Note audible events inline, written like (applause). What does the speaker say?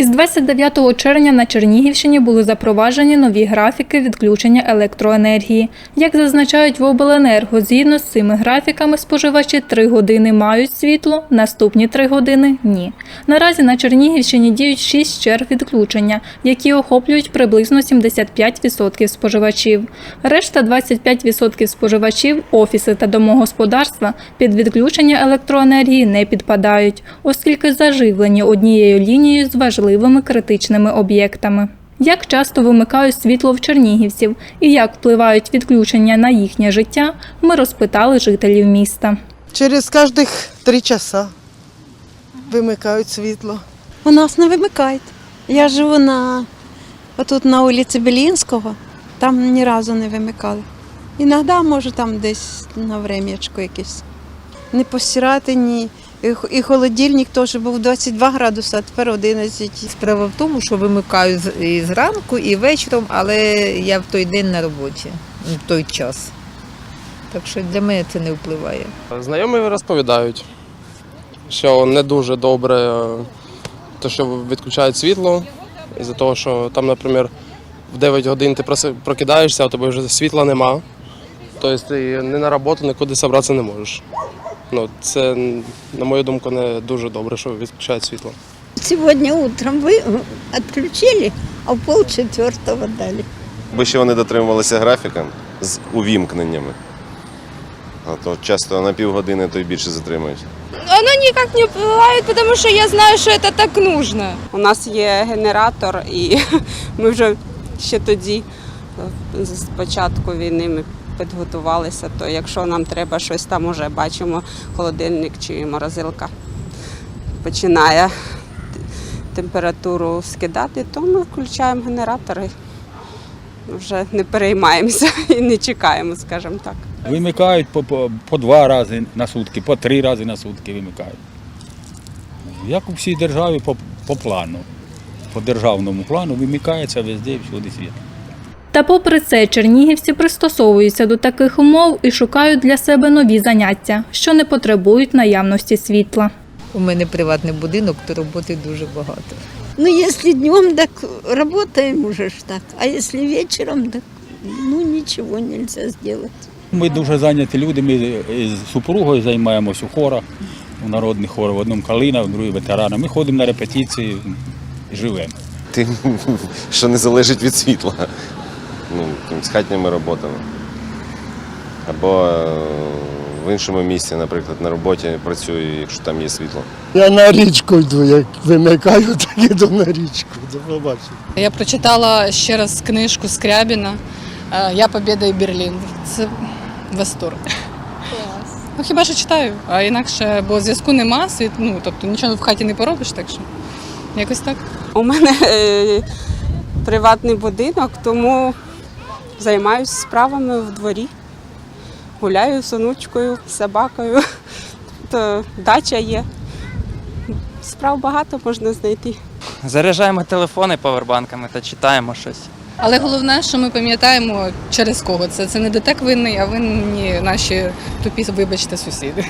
Із 29 червня на Чернігівщині були запроваджені нові графіки відключення електроенергії. Як зазначають в обленерго, згідно з цими графіками споживачі 3 години мають світло, наступні 3 години ні. Наразі на Чернігівщині діють 6 черг відключення, які охоплюють приблизно 75% споживачів. Решта 25% споживачів, офіси та домогосподарства під відключення електроенергії не підпадають, оскільки заживлені однією лінією з важливими критичними об'єктами. Як часто вимикають світло в чернігівців і як впливають відключення на їхнє життя, ми розпитали жителів міста. Через кожних три часа вимикають світло. У нас не вимикають. Я живу на отут на вулиці Белінського, там ні разу не вимикали. Іноді, може, там десь на врем'ячко якесь. Не постирати, ні. І холодильник теж був 22 градуси, а тепер 11. Справа в тому, що вимикаю і зранку, і вечором, але я в той день на роботі, в той час. Так що для мене це не впливає. Знайомі розповідають, що не дуже добре, е, те, що відключають світло, із-за того, що там, наприклад, в 9 годин ти прокидаєшся, а у тебе вже світла нема. Тобто ти ні на роботу, нікуди зібратися не можеш. Ну, це, на мою думку, не дуже добре, що відключають світло. Сегодня утром вы э, отключили, а в полчетвертого дали. Аби ще вони дотримувалися графіка з увімкненнями. А то часто на півгодини то й більше затримують. Оно никак не впливает, потому что я знаю, что это так нужно. У нас є генератор, і (laughs) ми вже ще тоді, е, з початку війни, ми підготувалися. То якщо нам треба щось там, уже бачимо, холодильник чи морозилка починає температуру скидати, то ми включаємо генератори. Вже не переймаємося (laughs) і не чекаємо, скажімо так. Вимикають по, по, по два рази на сутки, по три рази на сутки вимикають. Як у всій державі по, по плану. По державному плану вимикається везде і всюди світ. Та попри це чернігівці пристосовуються до таких умов і шукають для себе нові заняття, що не потребують наявності світла. У мене приватний будинок, то роботи дуже багато. Ну, если днем, так работаем уже ж так, а если вечером, так ну ничего нельзя сделать. Ми дуже зайняті люди, ми з супругою займаємось у хорах, у народних хорах, в одному калина, в другій ветерана. Ми ходимо на репетиції і живемо. Тим, (laughs) що не залежить від світла. Ну, з хатніми роботами. Або е, в іншому місці, наприклад, на роботі працюю, якщо там є світло. Я на річку йду, як вимикаю, (laughs) так іду на річку. До побачення. Я прочитала ще раз книжку Скрябіна е, Я Побєда і Берлін. Це восторг. Ну хіба що читаю, а інакше, бо зв'язку нема, світ, ну тобто нічого в хаті не поробиш, так що якось так. У мене е, приватний будинок, тому займаюся справами в дворі. Гуляю з онучкою, з собакою. Тобто дача є. Справ багато можна знайти. Заряджаємо телефони павербанками та читаємо щось. Але головне, що ми пам'ятаємо через кого це. Це не ДТЕК винний, а винні наші тупі, вибачте, сусіди.